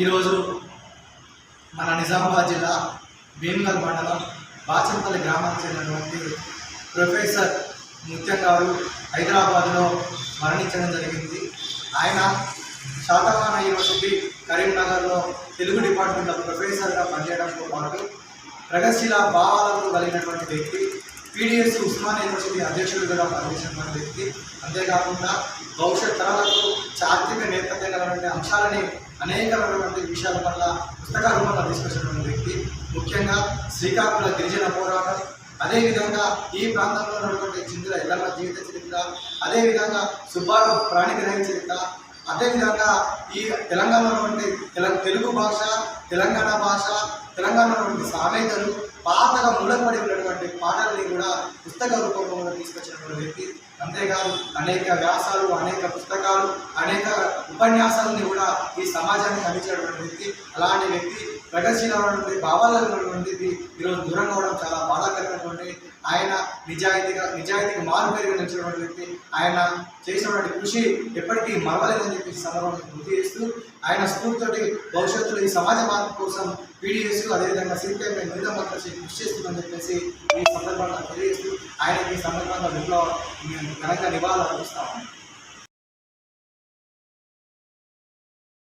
ఈరోజు మన నిజామాబాద్ జిల్లా భీమగల్ మండలం బాచంపల్లి గ్రామానికి చెందినటువంటి ప్రొఫెసర్ ముత్యం గారు హైదరాబాద్లో మరణించడం జరిగింది. ఆయన శాతవాహన యూనివర్సిటీ కరీంనగర్లో తెలుగు డిపార్ట్మెంట్లో ప్రొఫెసర్గా పనిచేయడంతో పాటు ప్రగతిశీల భావాలకు కలిగినటువంటి వ్యక్తి. పీడిఎస్ ఉస్మాన్ యూనివర్సిటీ అధ్యక్షుడిగా పనిచేసినటువంటి వ్యక్తి. అంతేకాకుండా భవిష్యత్ తరాలకు చారిత్రక నేపథ్యం కలవంటి అంశాలని అనేకమైనటువంటి విషయాల పట్ల పుస్తక రూపంలో తీసుకొచ్చినటువంటి వ్యక్తి. ముఖ్యంగా శ్రీకాకుళ గిరిజన పోరాటం అదేవిధంగా ఈ ప్రాంతంలో ఉన్నటువంటి చిందుల ఎల్లమ్మ జీవిత చరిత్ర అదేవిధంగా సుబ్బారావు ప్రాణిగ్రహ చరిత్ర అదేవిధంగా ఈ తెలంగాణలో ఉండే తెలుగు భాష తెలంగాణ భాష తెలంగాణలో ఉండే సామెతలు పాతగా మూలపడి ఉన్నటువంటి పాటల్ని కూడా పుస్తక రూపంలో తీసుకొచ్చినటువంటి వ్యక్తి. అంతేకాదు అనేక వ్యాసాలు అనేక పుస్తకాలు అనేక ఉపన్యాసాలని కూడా ఈ సమాజానికి అందించినటువంటి వ్యక్తి. అలాంటి వ్యక్తి ప్రగతిశీలమైనటువంటి భావాలను ఉన్నటువంటిది ఈరోజు దూరం కావడం చాలా బాధాకరమైనటువంటి ఆయన నిజాయితీగా నిజాయితీగా మారు పేరుగా నిలిచినటువంటి వ్యక్తి ఆయన చేసినటువంటి కృషి ఎప్పటికీ మరవలేదని చెప్పి సందర్భంగా గుర్తు చేస్తూ ఆయన స్ఫూర్తితోటి భవిష్యత్తులో ఈ సమాజ మార్పు కోసం పీడిఎస్ అదేవిధంగా సిపిఐపై మిగతా కలిసి కృషి చేస్తుందని చెప్పేసి ఈ సందర్భంగా తెలియజేస్తూ ఆయనకి ఈ సందర్భంగా విప్లవ ఘనంగా నివాళులు అర్పిస్తాము